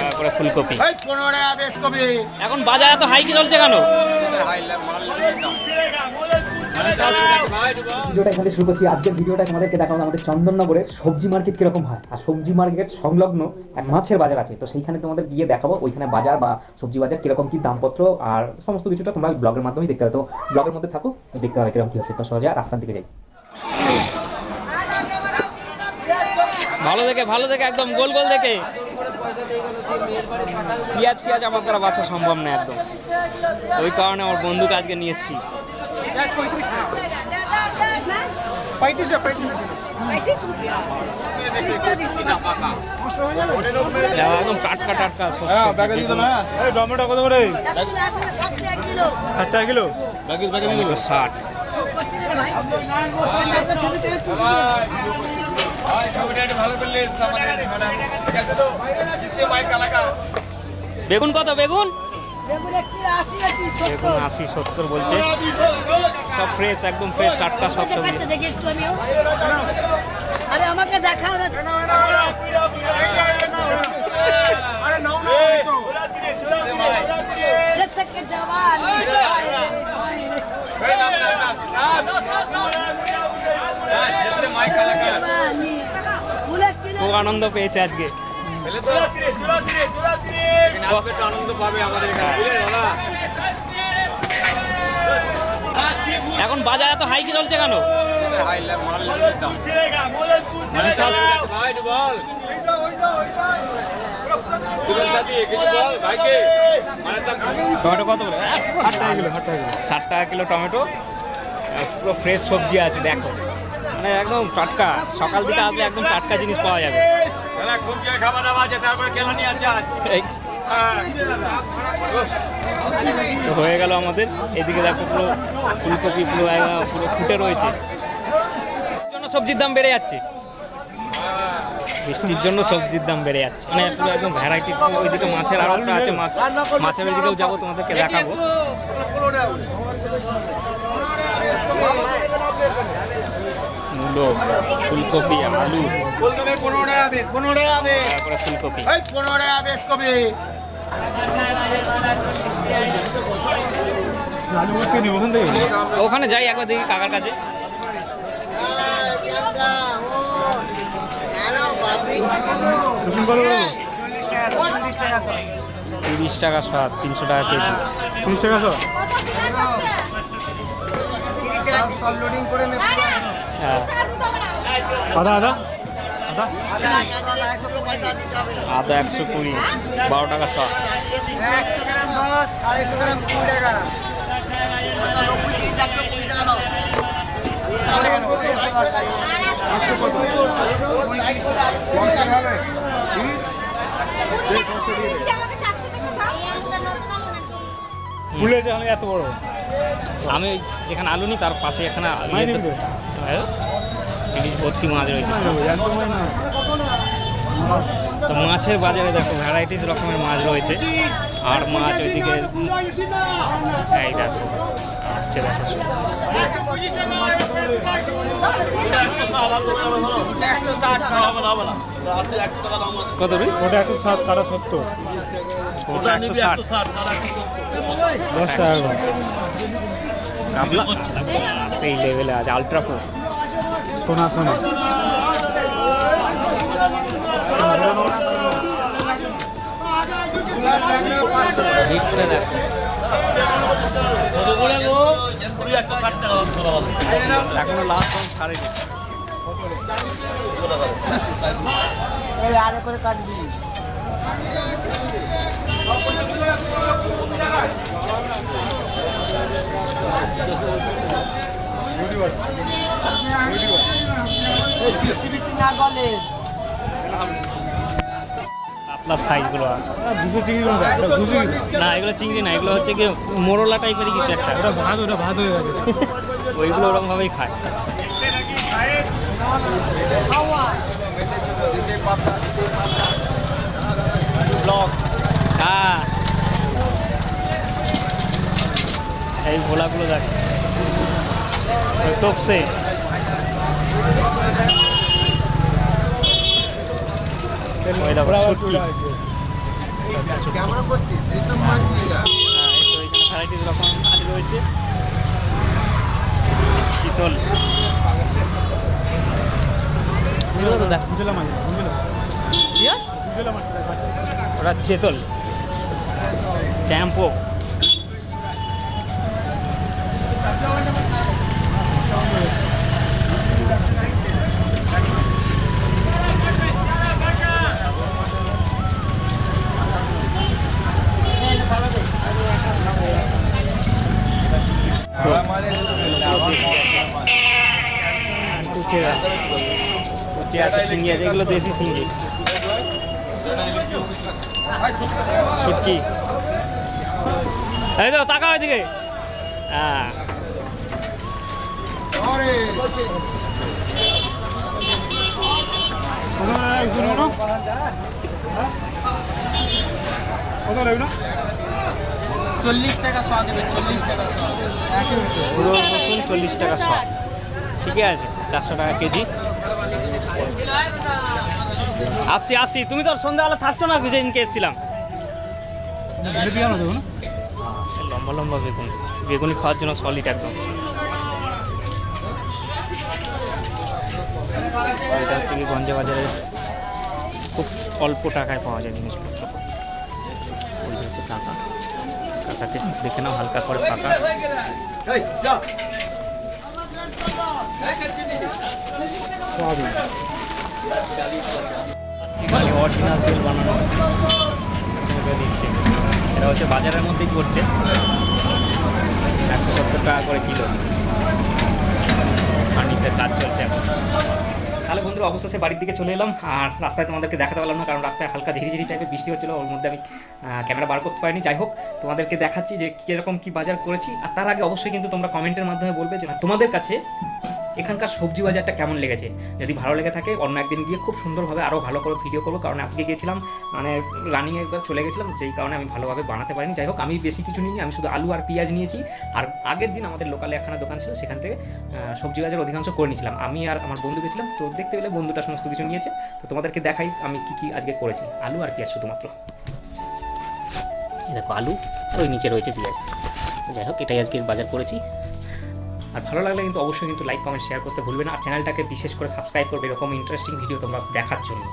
তারপরে ফুলকপি। এখন বাজারে এত হাই কি চলছে কেন? ভিডিওটা এখান শুরু করছি। আজকের ভিডিওটা তোমাদেরকে দেখাবো আমাদের চন্দননগরের সবজি মার্কেট কীরকম হয়। আর সবজি মার্কেট সংলগ্ন এক মাছের বাজার আছে। তো সেইখানে তোমাদের গিয়ে দেখাবো ওইখানে বাজার বা সবজি বাজার কীরকম কি দামপত্র আর সমস্ত কিছুটা তোমরা ব্লগের মাধ্যমেই দেখতে পাবে তো ব্লগের মধ্যে থাকো দেখতে পাবে কীরকম কি হচ্ছে। তো সহজে রাস্তার দিকে যাই। ভালো দেখে ভালো দেখে একদম গোল গোল দেখে। পেঁয়াজ পেঁয়াজ আমার দ্বারা বাঁচা সম্ভব না একদম। ওই কারণে আমার বন্ধুকে আজকে নিয়ে এসেছি। একদম টাটকা টাটকা হ্যাঁ। ব্যাগে দিয়ে দেবে হ্যাঁ। টমেটো কত করে? ষাট টাকা কিলো। ব্যাগে ব্যাগে দিয়ে টমেটো ষাট। বেগুন কত বেগুন? আশি সত্তর। বলছে। সব ফ্রেশ একদম ফ্রেশ টাটকা সব দেখি একটু আরে আমাকে দেখাও খুব আনন্দ পেয়েছে আজকে। আনন্দ পেয়েছে আজকে এখন বাজার এত হাই কি চলছে কেন? টমেটো কত? করে? ষাট টাকা কিলো ষাট টাকা কিলো। টমেটো পুরো ফ্রেশ সবজি আছে দেখো। মানে একদম টাটকা। সকাল দিকে আসলে একদম টাটকা জিনিস পাওয়া যাবে। এই তো হয়ে গেল আমাদের। এদিকে দেখো পুরো ফুলকপি, পুরো পুরো ফুটে রয়েছে। জন্য সবজির দাম বেড়ে যাচ্ছে। বৃষ্টির জন্য সবজির দাম বেড়ে যাচ্ছে। মানে পুরো একদম ভ্যারাইটি ওইদিকে মাছের আড়তটা আছে, মাছ, মাছের ওইদিকেও যাব, তোমাদেরকে দেখাবো। মূলো ফুলকপি আলু। বলতে পনেরো টাকা বেশ পনেরো টাকা বেশ তারপরে ফুলকপি। এই পনেরো টাকা বেশ কবি? ওখানে যাই একবার দেখি কাকার কাছে। তিরিশ টাকা সাত তিনশো টাকা কেজি। তিরিশ টাকা আদা আদা। আদা? আদা একশো কুড়ি বারো টাকা শ একশো ভুলেছে আমি এত বড়। আমি যেখানে আলু নি তার পাশে এখানে? হ্যাঁ, ভর্তি মাছ রয়েছে। তো মাছের বাজারে দেখো ভ্যারাইটিস রকমের মাছ রয়েছে। আর মাছ ওইদিকে এই দেখো আসছে দেখো। কত রুই ওটা একশো সাত তারা সত্তর। ওটা একশো ষাট দশ টাকা সেই লেভেলে আছে আলট্রা প্রো সোনা সোনা। এখনও লাস্ট ছাড়েনি। আরে করে কাটবি। কাতলা সাইজগুলো আছে। দুশো চিংড়ি দুশো না এগুলো চিংড়ি না এগুলো হচ্ছে কি মোরলা টাইপের কিছু একটা। ওটা ভাত ওটা ভাত হয়ে গেছে। ওইগুলো ওরকম ভাবেই খায়। হ্যাঁ শীতল। তো দেখ। বুঝলাম কি বুঝলাম ওটা চেতল। ট্যাম্পো। কুচে কুচে আছে শিঙ্গি আছে এগুলো দেশি শিঙ্গি শুটকি এই তো তাকাও এদিকে হ্যাঁ পুরো রসুন চল্লিশ টাকা শ ঠিকই আছে চারশো টাকা কেজি। আসছি আসছি তুমি তো আর সন্ধ্যাবেলা থাকছো না যেদিনকে এসেছিলাম। লম্বা লম্বা বেগুন। বেগুনি খাওয়ার জন্য সলিড একদম। এটা হচ্ছে কি গঞ্জে বাজারে খুব অল্প টাকায় পাওয়া যায় জিনিসপত্র। ওই হচ্ছে টাকা টাকাকে দেখে নাও, হালকা করে পাকা অরিজিনাল তেল বানানো। দিচ্ছে। এটা হচ্ছে বাজারের মধ্যেই করছে একশো সত্তর টাকা করে কিলো। ফার্নিচার কাজ চলছে। এখন তাহলে বন্ধুরা অবশেষে বাড়ির দিকে চলে এলাম। আর রাস্তায় তোমাদেরকে দেখাতে পারলাম না, কারণ রাস্তায় হালকা ঝিরিঝিরি টাইপের বৃষ্টি হচ্ছিল, ওর মধ্যে আমি ক্যামেরা বার করতে পারিনি। যাই হোক, তোমাদেরকে দেখাচ্ছি যে কীরকম কী বাজার করেছি। আর তার আগে অবশ্যই কিন্তু তোমরা কমেন্টের মাধ্যমে বলবে যে, তোমাদের কাছে এখানকার সবজি বাজারটা কেমন লেগেছে? যদি ভালো লেগে থাকে, অন্য একদিন গিয়ে খুব সুন্দরভাবে আরও ভালো করে ভিডিও করব, কারণ আজকে গিয়েছিলাম মানে রানিংয়ে একবার চলে গেছিলাম, যেই কারণে আমি ভালোভাবে বানাতে পারিনি। যাই হোক, আমি বেশি কিছু নিইনি, আমি শুধু আলু আর পেঁয়াজ নিয়েছি, আর আগের দিন আমাদের লোকালে একখানা দোকান ছিল, সেখান থেকে সবজি বাজার অধিকাংশ করে নিয়েছিলাম। আমি আর আমার বন্ধু গেছিলাম, তো দেখতে গেলে বন্ধুটা সমস্ত কিছু নিয়েছে, তো তোমাদেরকে দেখাই আমি কি কি আজকে করেছি। আলু আর পেঁয়াজ শুধুমাত্র। দেখো আলু, আর ওই নিচে রয়েছে পেঁয়াজ। যাই হোক, এটাই আজকে বাজার করেছি। আর ভালো লাগলে কিন্তু অবশ্যই কিন্তু লাইক কমেন্ট শেয়ার করতে ভুলবে না। আর চ্যানেলটাকে বিশেষ করে সাবস্ক্রাইব করবে, এরকম ইন্টারেস্টিং ভিডিও তোমরা দেখার জন্য।